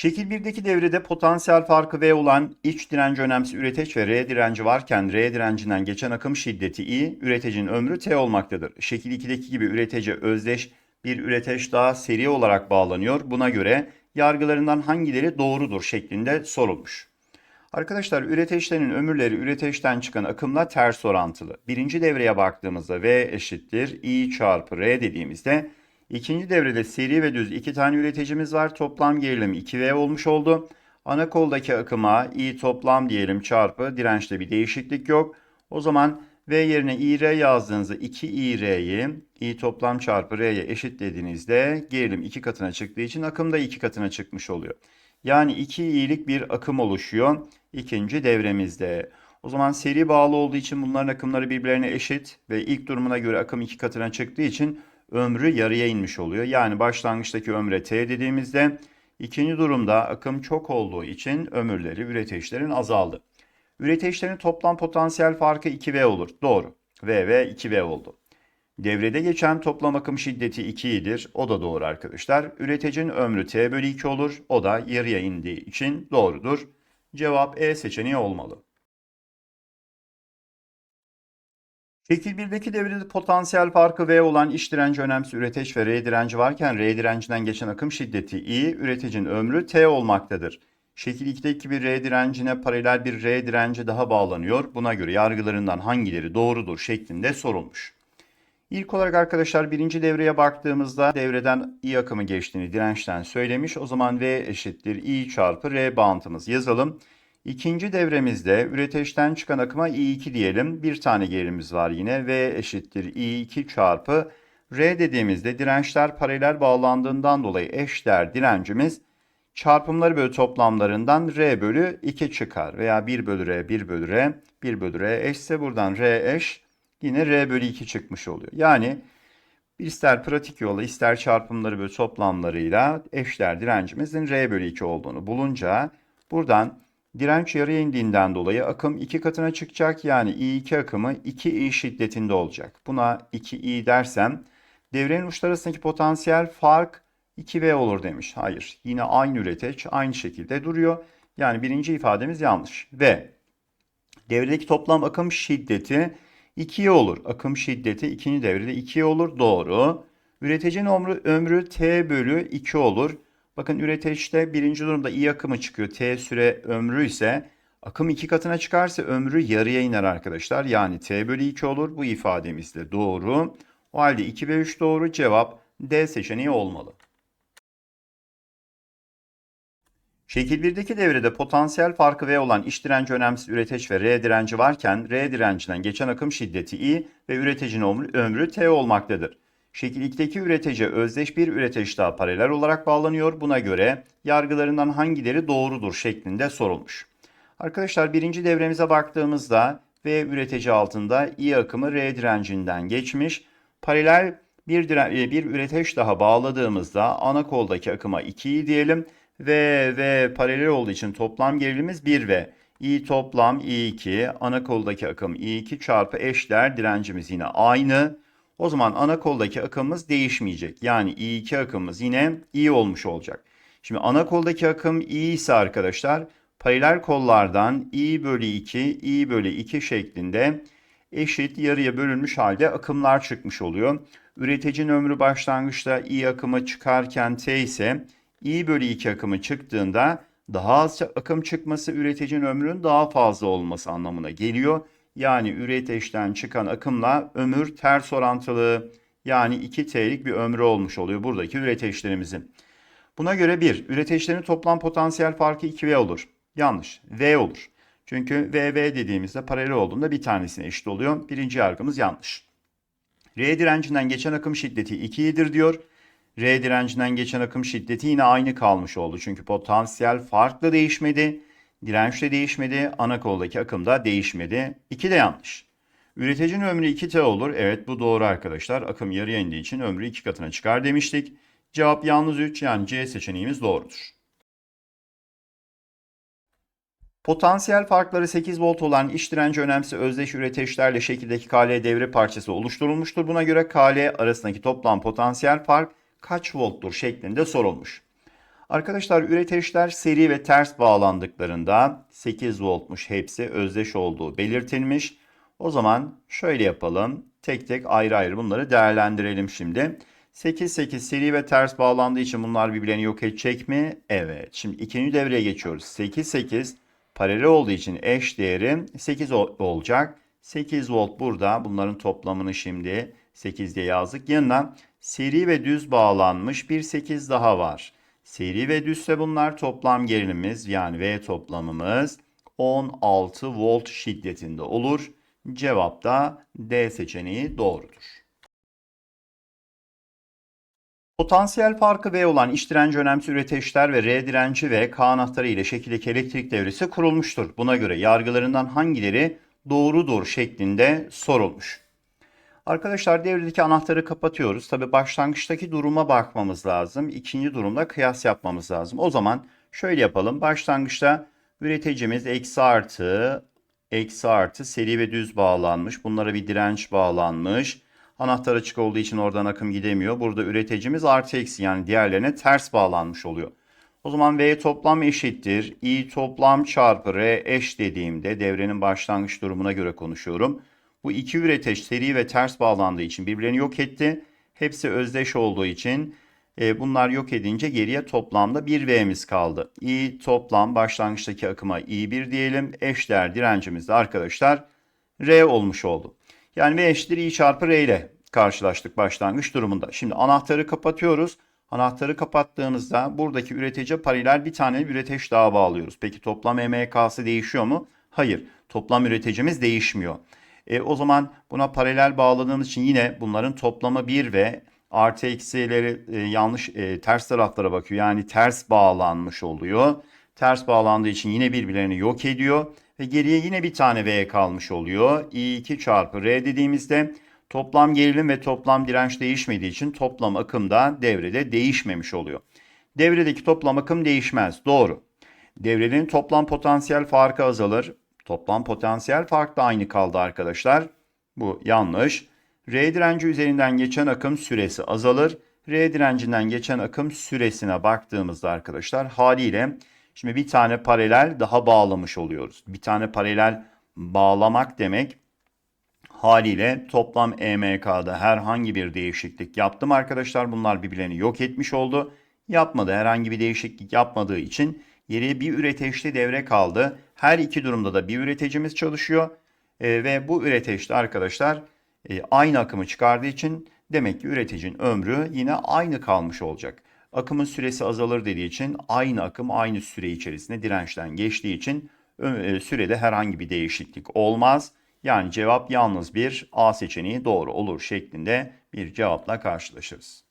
Şekil 1'deki devrede potansiyel farkı V olan iç direnci önemsi üreteç ve R direnci varken R direncinden geçen akım şiddeti I, üreticinin ömrü T olmaktadır. Şekil 2'deki gibi üretici özdeş bir üreteç daha seri olarak bağlanıyor. Buna göre yargılarından hangileri doğrudur şeklinde sorulmuş. Arkadaşlar üreteçlerin ömürleri üreteçten çıkan akımla ters orantılı. Birinci devreye baktığımızda V eşittir I çarpı R dediğimizde ikinci devrede seri ve düz iki tane üreticimiz var. Toplam gerilim 2V olmuş oldu. Ana koldaki akıma I toplam diyelim çarpı dirençte bir değişiklik yok. O zaman V yerine IR yazdığınızda 2IR'yi I toplam çarpı R'ye eşitlediğinizde gerilim iki katına çıktığı için akım da iki katına çıkmış oluyor. Yani 2 i'lik bir akım oluşuyor ikinci devremizde. O zaman seri bağlı olduğu için bunların akımları birbirlerine eşit ve ilk durumuna göre akım iki katına çıktığı için ömrü yarıya inmiş oluyor. Yani başlangıçtaki ömre T dediğimizde ikinci durumda akım çok olduğu için ömürleri üreteçlerin azaldı. Üreteçlerin toplam potansiyel farkı 2V olur. Doğru. V ve 2V oldu. Devrede geçen toplam akım şiddeti 2'dir. O da doğru arkadaşlar. Üreticinin ömrü T bölü 2 olur. O da yarıya indiği için doğrudur. Cevap E seçeneği olmalı. Şekil 1'deki devrede potansiyel farkı V olan iç direnci önemsi üreteç ve R direnci varken R direncinden geçen akım şiddeti I, üreticinin ömrü T olmaktadır. Şekil 2'deki bir R direncine paralel bir R direnci daha bağlanıyor. Buna göre yargılarından hangileri doğrudur şeklinde sorulmuş. İlk olarak arkadaşlar birinci devreye baktığımızda devreden I akımı geçtiğini dirençten söylemiş. O zaman V eşittir I çarpı R bağıntımız yazalım. İkinci devremizde üreteçten çıkan akıma I2 diyelim. Bir tane gerilimiz var yine. V eşittir I2 çarpı R dediğimizde dirençler paralel bağlandığından dolayı eşdeğer direncimiz çarpımları bölü toplamlarından R bölü 2 çıkar. Veya 1 bölü R, 1 bölü R, 1 bölü R eşse buradan R eş yine R bölü 2 çıkmış oluyor. Yani ister pratik yolla ister çarpımları bölü toplamlarıyla eşdeğer direncimizin R bölü 2 olduğunu bulunca buradan direnç yarıya indiğinden dolayı akım 2 katına çıkacak. Yani I2 akımı 2I şiddetinde olacak. Buna 2I dersem devrenin uçları arasındaki potansiyel fark 2V olur demiş. Hayır. Yine aynı üreteç aynı şekilde duruyor. Yani birinci ifademiz yanlış. Ve devredeki toplam akım şiddeti 2'ye olur. Akım şiddeti ikinci devrede 2'ye olur. Doğru. Üreticinin ömrü, ömrü T bölü 2 olur. Bakın üreteçte birinci durumda I akımı çıkıyor. T süre ömrü ise akım 2 katına çıkarsa ömrü yarıya iner arkadaşlar. Yani T bölü 2 olur. Bu ifademiz de doğru. O halde 2 ve 3 doğru. Cevap D seçeneği olmalı. Şekil 1'deki devrede potansiyel farkı V olan iç direnci önemsiz üreteç ve R direnci varken R direncinden geçen akım şiddeti I ve üreticinin ömrü, ömrü T olmaktadır. Şekil 2'deki üretici özdeş bir üreteç daha paralel olarak bağlanıyor. Buna göre yargılarından hangileri doğrudur şeklinde sorulmuş. Arkadaşlar birinci devremize baktığımızda V üretici altında I akımı R direncinden geçmiş. Paralel bir, diren, bir üreteç daha bağladığımızda ana koldaki akıma 2'yi diyelim ve ve paralel olduğu için toplam gerilimimiz 1 ve I toplam I2 ana koldaki akım I2 çarpı eşdeğer direncimiz yine aynı. O zaman ana koldaki akımımız değişmeyecek. Yani I2 akımımız yine I olmuş olacak. Şimdi ana koldaki akım I ise arkadaşlar paralel kollardan I bölü 2 I bölü 2 şeklinde eşit yarıya bölünmüş halde akımlar çıkmış oluyor. Üreticinin ömrü başlangıçta I akımı çıkarken T ise I bölü 2 akımı çıktığında daha az akım çıkması üreticinin ömrünün daha fazla olması anlamına geliyor. Yani üreteçten çıkan akımla ömür ters orantılı. Yani 2T'lik bir ömrü olmuş oluyor buradaki üreteçlerimizin. Buna göre 1. Üreteçlerin toplam potansiyel farkı 2V olur. Yanlış. V olur. Çünkü VV dediğimizde paralel olduğunda bir tanesine eşit oluyor. Birinci yargımız yanlış. R direncinden geçen akım şiddeti 2'dir diyor. R direncinden geçen akım şiddeti yine aynı kalmış oldu. Çünkü potansiyel farklı değişmedi. Direnç de değişmedi. Ana koldaki akım da değişmedi. 2 de yanlış. Üreticinin ömrü 2T olur. Evet bu doğru arkadaşlar. Akım yarıya indiği için ömrü 2 katına çıkar demiştik. Cevap yalnız 3 yani C seçeneğimiz doğrudur. Potansiyel farkları 8 volt olan iç direnci önemsi özdeş üreteçlerle şekildeki KL devre parçası oluşturulmuştur. Buna göre KL arasındaki toplam potansiyel fark kaç volttur şeklinde sorulmuş. Arkadaşlar üreteçler seri ve ters bağlandıklarında 8 voltmuş hepsi özdeş olduğu belirtilmiş. O zaman şöyle yapalım. Tek tek ayrı ayrı bunları değerlendirelim şimdi. 8 8 seri ve ters bağlandığı için bunlar birbirlerini yok edecek mi? Evet. Şimdi ikinci devreye geçiyoruz. 8 8 paralel olduğu için eş değeri 8 ol- olacak. 8 volt burada. Bunların toplamını şimdi 8 diye yazdık. Yanına seri ve düz bağlanmış bir 8 daha var. Seri ve düzse bunlar toplam gerilimimiz yani V toplamımız 16 volt şiddetinde olur. Cevap da D seçeneği doğrudur. Potansiyel farkı V olan iç direnci önemsiz üreteçler ve R direnci ve K anahtarı ile şekildeki elektrik devresi kurulmuştur. Buna göre yargılarından hangileri doğrudur şeklinde sorulmuş. Arkadaşlar devredeki anahtarı kapatıyoruz. Tabi başlangıçtaki duruma bakmamız lazım. İkinci durumda kıyas yapmamız lazım. O zaman şöyle yapalım. Başlangıçta üreticimiz eksi artı, eksi artı seri ve düz bağlanmış. Bunlara bir direnç bağlanmış. Anahtar açık olduğu için oradan akım gidemiyor. Burada üreticimiz artı eksi yani diğerlerine ters bağlanmış oluyor. O zaman V toplam eşittir. I toplam çarpı R eş dediğimde devrenin başlangıç durumuna göre konuşuyorum. Bu iki üreteç seri ve ters bağlandığı için birbirlerini yok etti. Hepsi özdeş olduğu için e, bunlar yok edince geriye toplamda 1 V'miz kaldı. I toplam başlangıçtaki akıma I1 diyelim. Eşdeğer direncimiz de arkadaşlar R olmuş oldu. Yani V eşittir I çarpı R ile karşılaştık başlangıç durumunda. Şimdi anahtarı kapatıyoruz. Anahtarı kapattığınızda buradaki üretece paralel bir tane üreteç daha bağlıyoruz. Peki toplam EMK'sı değişiyor mu? Hayır. Toplam üreticimiz değişmiyor. E, o zaman buna paralel bağladığımız için yine bunların toplamı 1 ve artı eksileri e, yanlış e, ters taraflara bakıyor. Yani ters bağlanmış oluyor. Ters bağlandığı için yine birbirlerini yok ediyor. Ve geriye yine bir tane V kalmış oluyor. I2 çarpı R dediğimizde toplam gerilim ve toplam direnç değişmediği için toplam akım da devrede değişmemiş oluyor. Devredeki toplam akım değişmez. Doğru. Devrenin toplam potansiyel farkı azalır. Toplam potansiyel fark da aynı kaldı arkadaşlar. Bu yanlış. R direnci üzerinden geçen akım süresi azalır. R direncinden geçen akım süresine baktığımızda arkadaşlar haliyle şimdi bir tane paralel daha bağlamış oluyoruz. Bir tane paralel bağlamak demek haliyle toplam EMK'da herhangi bir değişiklik yaptım arkadaşlar. Bunlar birbirlerini yok etmiş oldu. Yapmadı herhangi bir değişiklik yapmadığı için geriye bir üreteçli devre kaldı. Her iki durumda da bir üreticimiz çalışıyor. E, ve bu üreteçte arkadaşlar e, aynı akımı çıkardığı için demek ki üreticinin ömrü yine aynı kalmış olacak. Akımın süresi azalır dediği için aynı akım aynı süre içerisinde dirençten geçtiği için e, sürede herhangi bir değişiklik olmaz. Yani cevap yalnız bir A seçeneği doğru olur şeklinde bir cevapla karşılaşırız.